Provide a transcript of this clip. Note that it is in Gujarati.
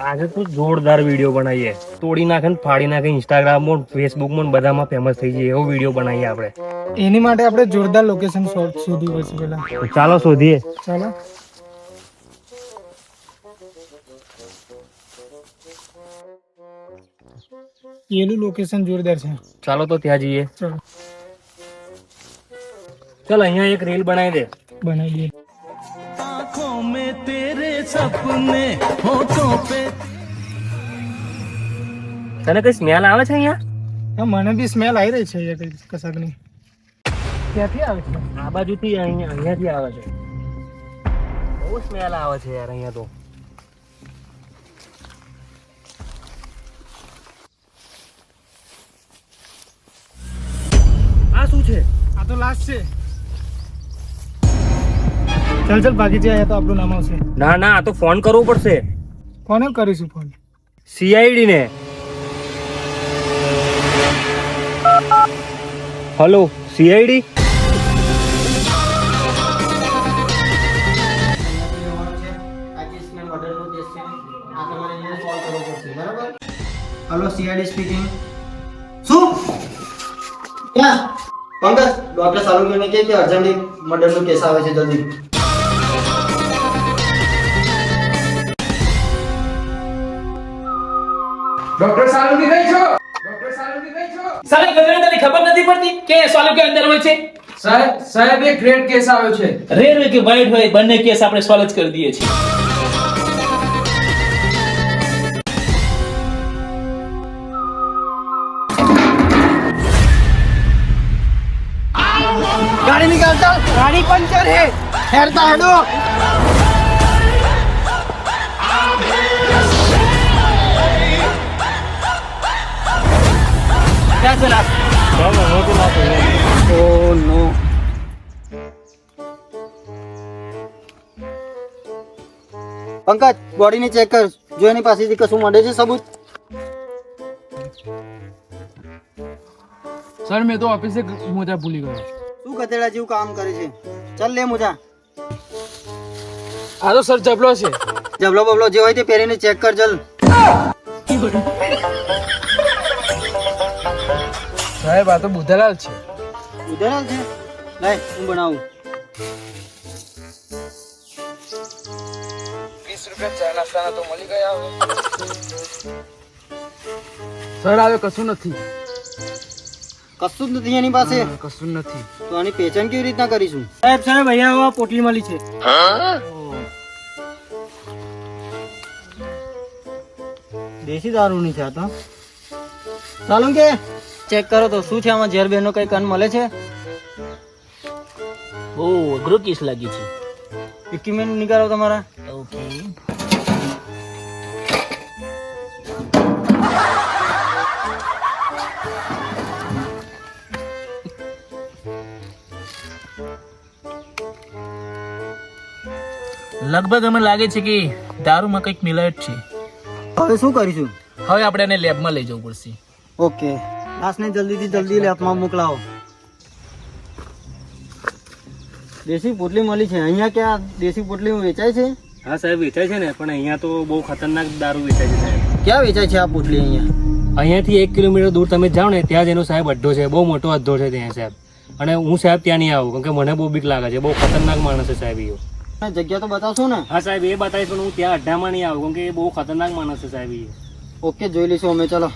આજે તો જોરદાર વીડિયો બનાવીએ. તોડી નાખે ને ફાડી નાખે ઇન્સ્ટાગ્રામમાં ફેસબુકમાં બધામાં ફેમસ થઈ જઈએ એવો વીડિયો બનાવીએ આપણે. એની માટે આપણે જોરદાર લોકેશન શોધવું પડશે પેલા ચાલો શોધીએ. ચાલો. એનું લોકેશન જોરદાર છે. ચાલો તો ત્યાં જઈએ. ચાલો. ચાલ અહીંયા એક રીલ બનાવી દે. બનાવીએ તને કઈ સ્મેલ આવે છે અહીંયા? મને બી સ્મેલ આવી રહી છે અહીંયા કઈ કશાકની. ક્યાંથી આવે છે? આ બાજુથી અહીંયા અહીંયાથી આવે છે. બહુ સ્મેલ આવે છે યાર અહીંયા તો. આ શું છે? આ તો લાસ્ટ છે. ચાલ ચાલ ભાગી જાય તો આપણું નામ આવશે. ના ના આ તો ફોન કરવો પડશે. કોને કરીશું ફોન. સીઆઈડી ને. Hello CID hello CID speaking શું? ક્યાં પંકજ ડોક્ટર સાલુકીને કહે કે અર્જન્ટ મર્ડરનો કેસ આવે છે જલ્દી? ડોક્ટર સાલુકી કઈ છો? ડોક્ટર સાલુકી કઈ છો? સાલે ગગન તને ખબર નથી પડતી કે સોલ્વ કે અંદર હોય છે? સાહેબ સાહેબ એક ગ્રેટ કેસ આવ્યો છે. રેર કે વાઇટ હોય બંને કેસ આપણે સોલ્વ જ કરી દઈએ છીએ. ગાડી નિકાલ ચાલ ગાડી પંચર હે. હેરતા હેડો. ક્યાં ચલા ઓ નો પંકજ બોડીને ચેક કર. જો એની પાસેથી કશું મળે છે સબૂત? સર મેં તો ઓફિસે મોજા ભૂલી ગયો. શું ગધેડા જેવું કામ કરે છે? ચાલ લે મોજા. આ તો સર જબલો છે. જબલો બબલો જે હોય તે પહેરીને ચેક કર જલ સાહેબ આ તો બુધાલાલ છે. ઉધાર છે? લાય હું બનાવું. વીસ રૂપિયા ચા નાસ્તાના તો મળી ગયા સર આવે કશું નથી. કશું જ નથી એની પાસે? કશું નથી. તો આની પેચન કેવી રીતના કરીશું? સાહેબ સાહેબ અહીંયા આવા પોટલી મળી છે. દેશી દારૂ ની છે આ તો. ચાલો કે. ચેક કરો તો શું છે આમાં? ઝેર બેનો કઈ કન મળે છે? ઓ અઘરો કેસ લાગી છે. ઇક્વિપમેન્ટ નીકાળો તમારા. ઓકે લગભગ અમે લાગે છે કે દારૂમાં કંઈક મિલાયટ છે. હવે શું કરીશું? હવે આપણે એને લેબમાં લઈ જવું પડશે. ઓકે લાશને જલ્દીથી જલ્દી લેબમાં મોકલાવો. દેશી પોટલી મળી છે. અહીંયા ક્યાં દેશી પોટલી વેચાય છે? હા સાહેબ વેચાય છે ને પણ અહીંયા તો બહુ ખતરનાક દારૂ વેચાય છે સાહેબ. ક્યાં વેચાય છે આ પોટલી અહીંયા? અહીંયાથી એક કિલોમીટર દૂર તમે જાઓ ને ત્યાં જ એનો સાહેબ અડ્ડો છે બહુ મોટો અડ્ડો છે ત્યાં સાહેબ. અને હું સાહેબ ત્યાં નહીં આવું કારણ કે મને બહુ બીક લાગે છે બહુ ખતરનાક માણસ છે સાહેબ એ જગ્યા તો બતાવશો ને? હા સાહેબ એ બતાવીશ પણ હું ત્યાં અડ્ડામાં નહીં આવું કારણ કે એ બહુ ખતરનાક માણસ છે સાહેબ એ ઓકે જોઈ લઈશું અમે ચલો.